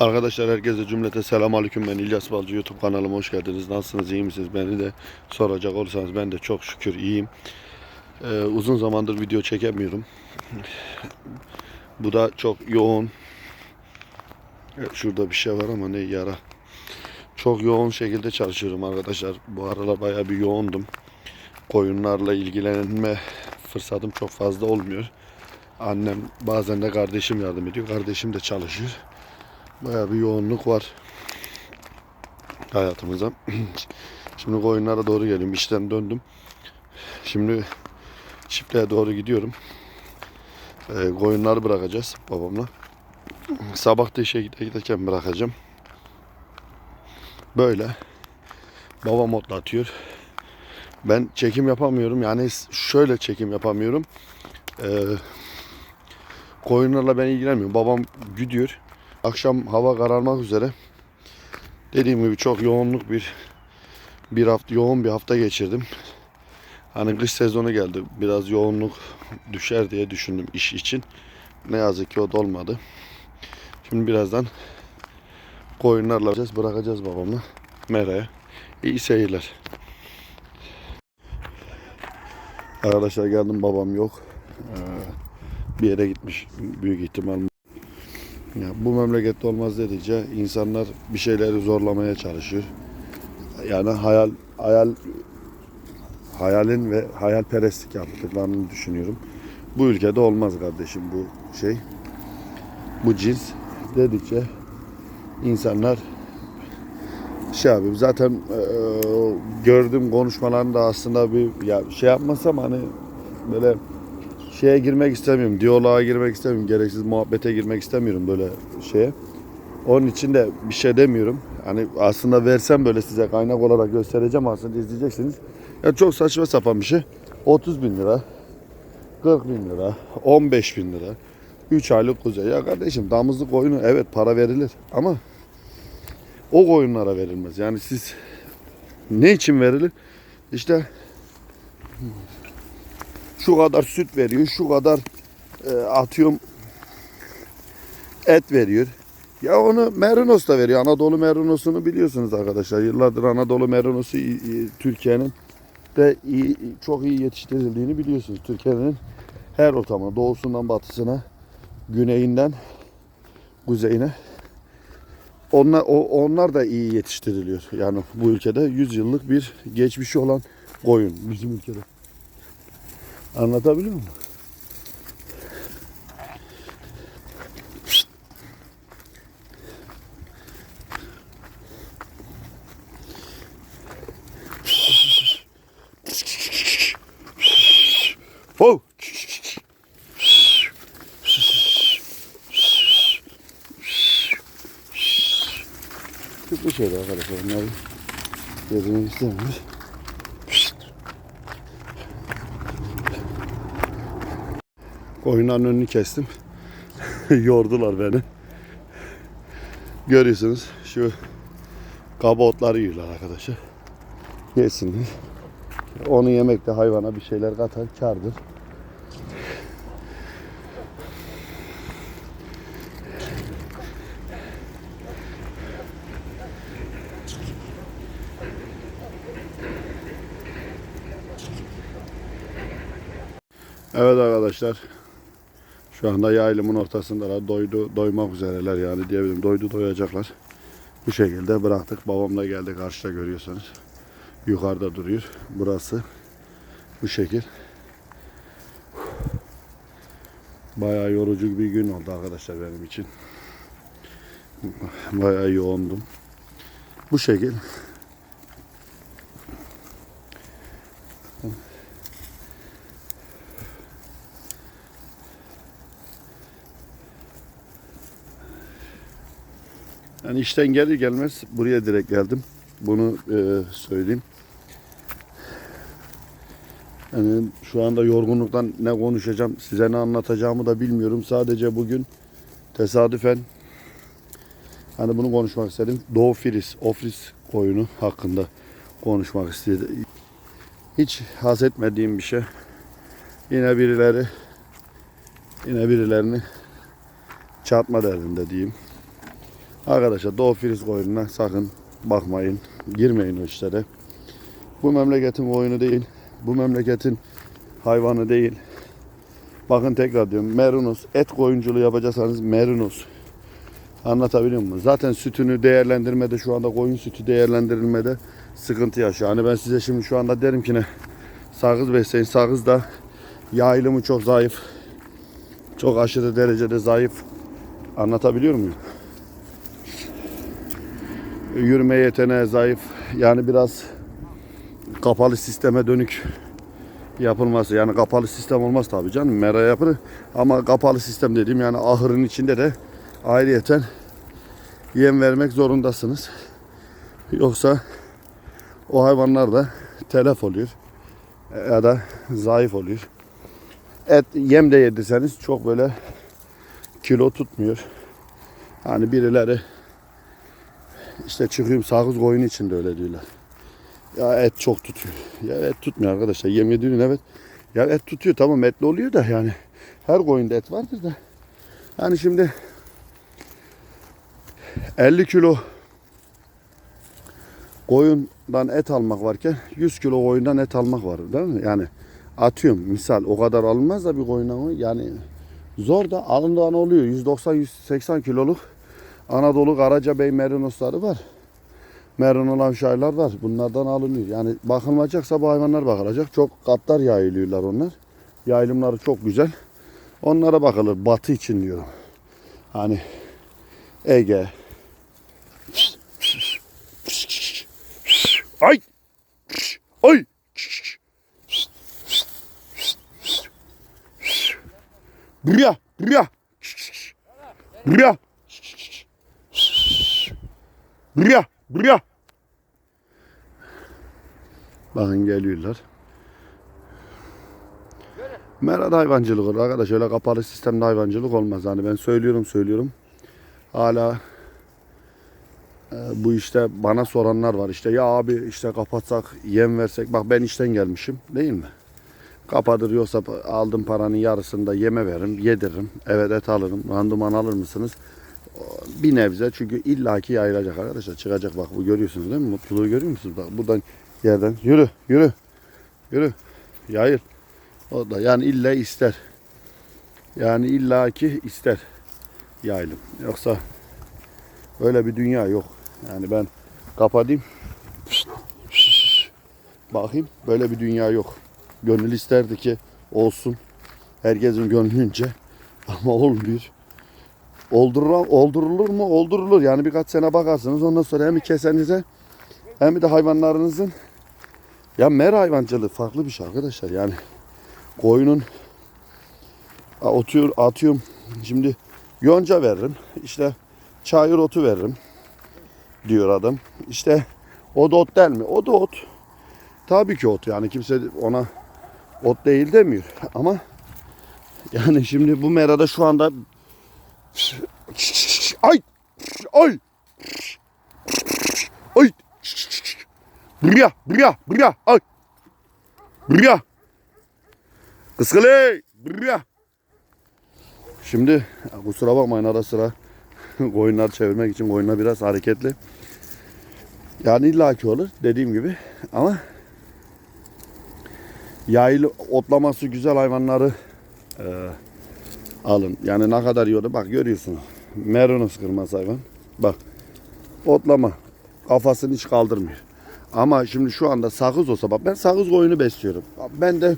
Arkadaşlar herkese cümlete selam aleyküm ben İlyas Balcı YouTube kanalıma hoş geldiniz. Nasılsınız iyi misiniz? Beni de soracak olursanız ben de çok şükür iyiyim. Ee, uzun zamandır video çekemiyorum. Bu da çok yoğun. Şurada bir şey var ama ne yara. Çok yoğun şekilde çalışıyorum arkadaşlar. Bu aralar bayağı bir yoğundum. Koyunlarla ilgilenme fırsatım çok fazla olmuyor. Annem bazen de kardeşim yardım ediyor. Kardeşim de çalışıyor. Bayağı bir yoğunluk var hayatımıza. Şimdi koyunlara doğru geliyorum. İşten döndüm. Şimdi çiftliğe doğru gidiyorum. Ee, koyunları bırakacağız babamla. Sabah da işe gide- giderken bırakacağım. Böyle. Babam otlatıyor. Ben çekim yapamıyorum. Yani şöyle çekim yapamıyorum. Ee, koyunlarla ben ilgilenmiyorum. Babam gidiyor. Akşam hava kararmak üzere. Dediğim gibi çok yoğunluk bir bir hafta yoğun bir hafta geçirdim. Hani kış sezonu geldi. Biraz yoğunluk düşer diye düşündüm iş için. Ne yazık ki o da olmadı. Şimdi birazdan koyunlarla bırakacağız, bırakacağız babamla meraya. İyi seyirler. Arkadaşlar geldim babam yok. Ee, bir yere gitmiş büyük ihtimal. Ya bu memlekette olmaz dedikçe insanlar bir şeyleri zorlamaya çalışıyor. Yani hayal hayal hayalin ve hayalperestlik yaptıklarını düşünüyorum. Bu ülkede olmaz kardeşim bu şey. Bu cins dedikçe insanlar şey yapıyor. Zaten e, gördüğüm konuşmalarında aslında bir ya şey yapmasam hani böyle şeye girmek istemiyorum. Diyaloğa girmek istemiyorum. Gereksiz muhabbete girmek istemiyorum böyle şeye. Onun için de bir şey demiyorum. Hani aslında versem böyle size kaynak olarak göstereceğim aslında izleyeceksiniz. Ya çok saçma sapan bir şey. 30 bin lira, 40 bin lira, 15 bin lira. 3 aylık kuzey. Ya kardeşim damızlık oyunu evet para verilir ama o koyunlara verilmez. Yani siz ne için verilir? İşte şu kadar süt veriyor, şu kadar e, atıyorum et veriyor. Ya onu Merinos da veriyor. Anadolu Merinos'unu biliyorsunuz arkadaşlar. Yıllardır Anadolu Merinos'u Türkiye'nin de iyi, çok iyi yetiştirildiğini biliyorsunuz. Türkiye'nin her ortamına, doğusundan batısına, güneyinden kuzeyine onlar, o, onlar da iyi yetiştiriliyor. Yani bu ülkede 100 yıllık bir geçmişi olan koyun bizim ülkede. Anlatabiliyor muyum? Oh! Bir şeydi arkadaşlar. Bunları gezmek istemiyoruz. Koyunların önünü kestim. Yordular beni. Görüyorsunuz şu kaba otları yiyorlar arkadaşlar. Yesinler. Onu yemek de hayvana bir şeyler katar kardır. Evet arkadaşlar. Şu anda yaylımın ortasındalar. Doydu, doymak üzereler yani diyebilirim. Doydu doyacaklar. Bu şekilde bıraktık. Babam da geldi karşıda görüyorsunuz. Yukarıda duruyor. Burası bu şekil. Bayağı yorucu bir gün oldu arkadaşlar benim için. Bayağı yoğundum. Bu şekil. Yani işten gelir gelmez buraya direkt geldim. Bunu e, söyleyeyim. Yani şu anda yorgunluktan ne konuşacağım, size ne anlatacağımı da bilmiyorum. Sadece bugün tesadüfen hani bunu konuşmak istedim. Doğu Filiz, Ofris koyunu hakkında konuşmak istedim. Hiç haz etmediğim bir şey. Yine birileri yine birilerini çarpma derdinde diyeyim. Arkadaşlar Doğu Filiz koyununa sakın bakmayın. Girmeyin o işlere. Bu memleketin koyunu değil. Bu memleketin hayvanı değil. Bakın tekrar diyorum. Merunus. Et koyunculuğu yapacaksanız merunus. Anlatabiliyor muyum? Zaten sütünü değerlendirmede şu anda koyun sütü değerlendirilmede sıkıntı yaşıyor. Hani ben size şimdi şu anda derim ki ne? Sakız besleyin. Sakız da yayılımı çok zayıf. Çok aşırı derecede zayıf. Anlatabiliyor muyum? Yürüme yeteneği zayıf. Yani biraz kapalı sisteme dönük yapılması. Yani kapalı sistem olmaz tabii canım. Mera yapılır. Ama kapalı sistem dediğim yani ahırın içinde de ayrıyeten yem vermek zorundasınız. Yoksa o hayvanlar da telef oluyor. Ya da zayıf oluyor. Et yem de yedirseniz çok böyle kilo tutmuyor. Hani birileri işte çıkıyorum sakız koyun için de öyle diyorlar. Ya et çok tutuyor. Ya et tutmuyor arkadaşlar. Yem yediğin evet. Ya et tutuyor tamam etli oluyor da yani. Her koyunda et vardır da. Yani şimdi 50 kilo koyundan et almak varken 100 kilo koyundan et almak var değil mi? Yani atıyorum misal o kadar alınmaz da bir koyundan yani zor da alındığın oluyor. 190-180 kiloluk Anadolu Karacabey merinosları var. Merino lavşaylar var. Bunlardan alınıyor. Yani bakılacaksa bu hayvanlar bakılacak. Çok katlar yayılıyorlar onlar. Yayılımları çok güzel. Onlara bakılır. Batı için diyorum. Hani Ege. Ay! Ay! Buraya! Buraya! Buraya! Buraya! Buraya! Bakın geliyorlar. Merada hayvancılık olur arkadaş. Öyle kapalı sistemde hayvancılık olmaz. Hani ben söylüyorum söylüyorum. Hala e, bu işte bana soranlar var. İşte ya abi işte kapatsak yem versek. Bak ben işten gelmişim değil mi? Kapatırıyorsa aldım paranın yarısını da yeme veririm, yediririm. Evet et alırım. Randıman alır mısınız? Bir nebze çünkü illaki yayılacak arkadaşlar. Çıkacak bak bu görüyorsunuz değil mi? Mutluluğu görüyor musunuz? Bak buradan yerden yürü yürü yürü yayıl. O da yani illa ister. Yani illaki ister yaylım. Yoksa öyle bir dünya yok. Yani ben kapatayım. Bakayım böyle bir dünya yok. Gönül isterdi ki olsun. Herkesin gönlünce. Ama olmuyor. Oldurur, oldurulur mu? Oldurulur. Yani birkaç sene bakarsınız. Ondan sonra hem kesenize hem de hayvanlarınızın ya mer hayvancılığı farklı bir şey arkadaşlar. Yani koyunun atıyor, atıyorum. Şimdi yonca veririm. İşte çayır otu veririm. Diyor adam. İşte o da ot der mi? O da ot. Tabii ki ot. Yani kimse ona ot değil demiyor. Ama yani şimdi bu merada şu anda ay. Ay. Ay. Buraya buraya buraya ay. Buraya kıskılı buraya şimdi kusura bakmayın ara sıra koyunlar çevirmek için koyunlar biraz hareketli. Yani illaki olur dediğim gibi ama yaylı otlaması güzel hayvanları e, alın. Yani ne kadar yiyordu bak görüyorsunuz. Merinos kırmaz hayvan. Bak otlama kafasını hiç kaldırmıyor. Ama şimdi şu anda sakız olsa bak ben sakız koyunu besliyorum. Ben de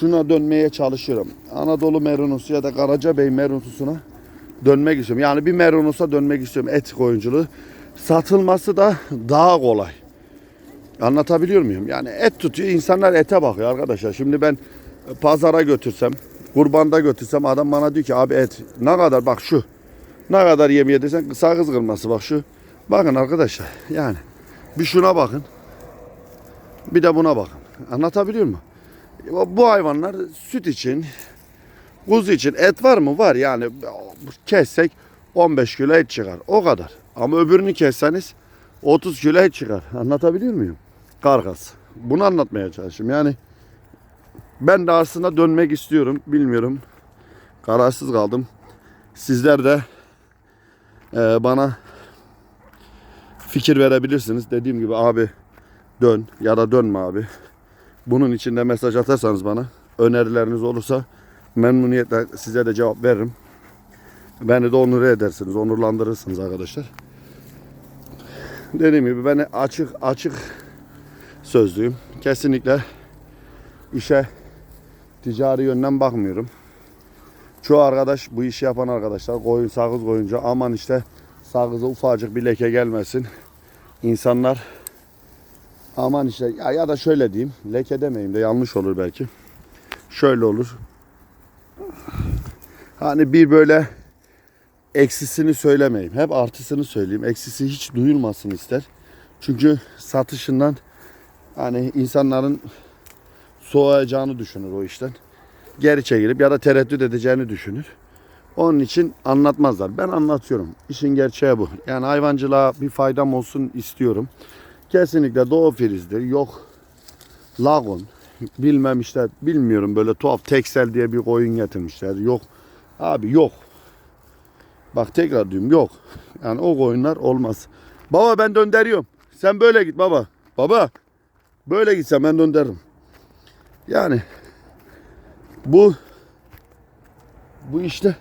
şuna dönmeye çalışıyorum. Anadolu Merinosu ya da Karacabey Merinosuna dönmek istiyorum. Yani bir Merinos'a dönmek istiyorum et koyunculuğu. Satılması da daha kolay. Anlatabiliyor muyum? Yani et tutuyor. insanlar ete bakıyor arkadaşlar. Şimdi ben pazara götürsem, kurbanda götürsem adam bana diyor ki abi et ne kadar bak şu. Ne kadar yem yedirsen sakız kırması bak şu. Bakın arkadaşlar yani bir şuna bakın. Bir de buna bakın. Anlatabiliyor muyum? Bu hayvanlar süt için, kuzu için et var mı? Var yani kessek 15 kilo et çıkar. O kadar. Ama öbürünü kesseniz 30 kilo et çıkar. Anlatabiliyor muyum? Kargas. Bunu anlatmaya çalışıyorum. Yani ben de aslında dönmek istiyorum. Bilmiyorum. Kararsız kaldım. Sizler de e, bana fikir verebilirsiniz. Dediğim gibi abi dön ya da dönme abi. Bunun için de mesaj atarsanız bana önerileriniz olursa memnuniyetle size de cevap veririm. Beni de onur edersiniz, onurlandırırsınız arkadaşlar. Dediğim gibi ben açık açık sözlüyüm. Kesinlikle işe ticari yönden bakmıyorum. Çoğu arkadaş bu işi yapan arkadaşlar koyun sakız koyunca aman işte sakıza ufacık bir leke gelmesin. İnsanlar aman işte ya, ya da şöyle diyeyim leke demeyeyim de yanlış olur belki. Şöyle olur. Hani bir böyle eksisini söylemeyeyim. Hep artısını söyleyeyim. Eksisi hiç duyulmasın ister. Çünkü satışından hani insanların soğuyacağını düşünür o işten. Geri çekilip ya da tereddüt edeceğini düşünür. Onun için anlatmazlar. Ben anlatıyorum. İşin gerçeği bu. Yani hayvancılığa bir faydam olsun istiyorum. Kesinlikle doğu filizdir. Yok lagon. Bilmem işte bilmiyorum böyle tuhaf teksel diye bir koyun getirmişler. Yok. Abi yok. Bak tekrar diyorum yok. Yani o koyunlar olmaz. Baba ben döndürüyorum. Sen böyle git baba. Baba. Böyle gitsen ben döndürürüm. Yani bu bu işte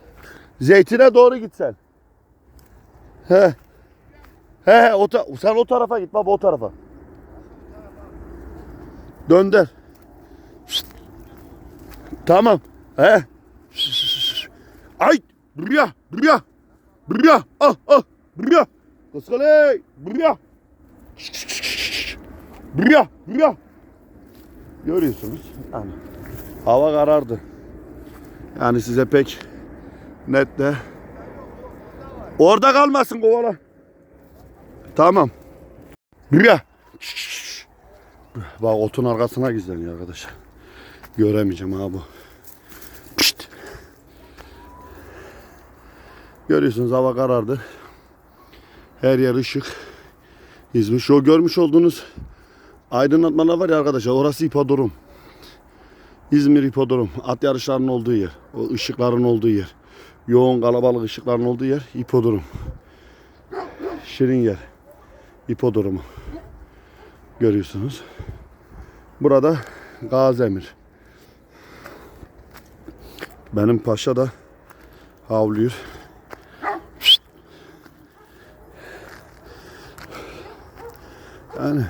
zeytine doğru gitsen. He. He, he o ta- sen o tarafa git baba o tarafa. Dönder. Tamam. He. Ay. Buraya. Buraya. Buraya. Ah ah. Buraya. Kıskale. Buraya. Buraya. Buraya. Görüyorsunuz. Yani hava karardı. Yani size pek net de orada kalmasın kovala. Tamam. Buraya. Bak otun arkasına gizleniyor arkadaşlar. Göremeyeceğim ha bu. Pişt. Görüyorsunuz hava karardı. Her yer ışık. İzmir. Şu görmüş olduğunuz aydınlatmalar var ya arkadaşlar. Orası hipodrom. İzmir hipodrom. At yarışlarının olduğu yer. O ışıkların olduğu yer. Yoğun kalabalık ışıkların olduğu yer hipodrom. Şirin yer. Hipodromu. Görüyorsunuz. Burada Gazemir. Benim paşa da havlıyor. Yani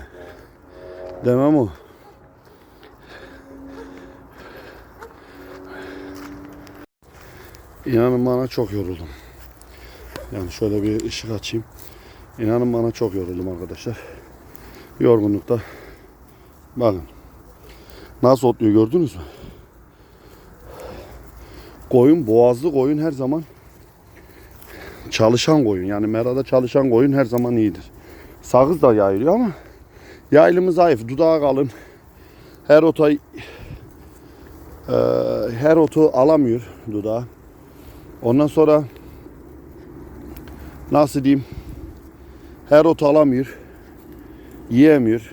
demem o. İnanın bana çok yoruldum. Yani şöyle bir ışık açayım. İnanın bana çok yoruldum arkadaşlar. Yorgunlukta. Bakın. Nasıl otluyor gördünüz mü? Koyun, boğazlı koyun her zaman çalışan koyun. Yani merada çalışan koyun her zaman iyidir. Sakız da yayılıyor ama yaylımı zayıf, dudağı kalın. Her ota e, her otu alamıyor dudağı. Ondan sonra nasıl diyeyim? Her otu alamıyor. Yiyemiyor.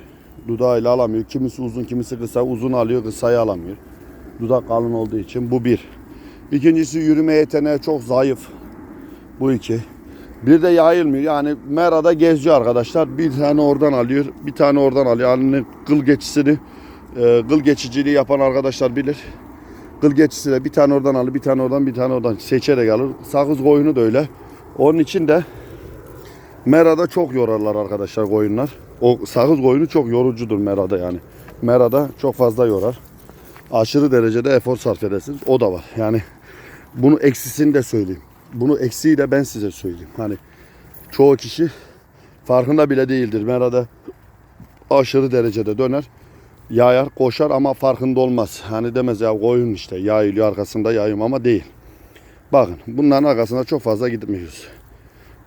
Dudağıyla alamıyor. Kimisi uzun, kimisi kısa. Uzun alıyor, kısayı alamıyor. Dudak kalın olduğu için bu bir. İkincisi yürüme yeteneği çok zayıf. Bu iki. Bir de yayılmıyor. Yani merada geziyor arkadaşlar. Bir tane oradan alıyor, bir tane oradan alıyor. Yani kıl geçisini, e, kıl geçiciliği yapan arkadaşlar bilir. Kıl geçisiyle bir tane oradan alır, bir tane oradan, bir tane oradan seçerek alır. Sakız koyunu da öyle. Onun için de Merada çok yorarlar arkadaşlar koyunlar. O sakız koyunu çok yorucudur merada yani. Merada çok fazla yorar. Aşırı derecede efor sarf edersiniz. O da var. Yani bunu eksisini de söyleyeyim. Bunu eksiği de ben size söyleyeyim. Hani çoğu kişi farkında bile değildir. Merada aşırı derecede döner. Yayar, koşar ama farkında olmaz. Hani demez ya koyun işte yayılıyor arkasında yayım ama değil. Bakın bunların arkasında çok fazla gitmiyoruz.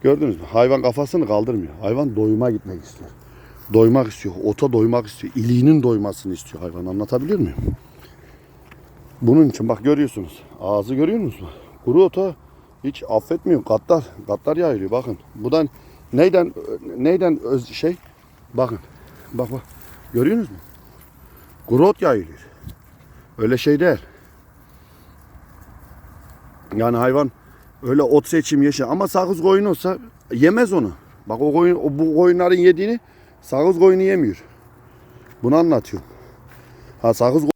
Gördünüz mü? Hayvan kafasını kaldırmıyor. Hayvan doyuma gitmek istiyor. Doymak istiyor. Ota doymak istiyor. İliğinin doymasını istiyor hayvan. Anlatabiliyor muyum? Bunun için bak görüyorsunuz. Ağzı görüyor musunuz? Kuru ota hiç affetmiyor. Katlar. Katlar yayılıyor. Bakın. Buradan neyden neyden öz şey? Bakın. Bak bak. Görüyorsunuz mu? Kuru ot yayılıyor. Öyle şey değil. Yani hayvan öyle ot seçim yaşa ama sakız koyun olsa yemez onu. Bak o koyun o, bu koyunların yediğini sakız koyunu yemiyor. Bunu anlatıyor. Ha sakız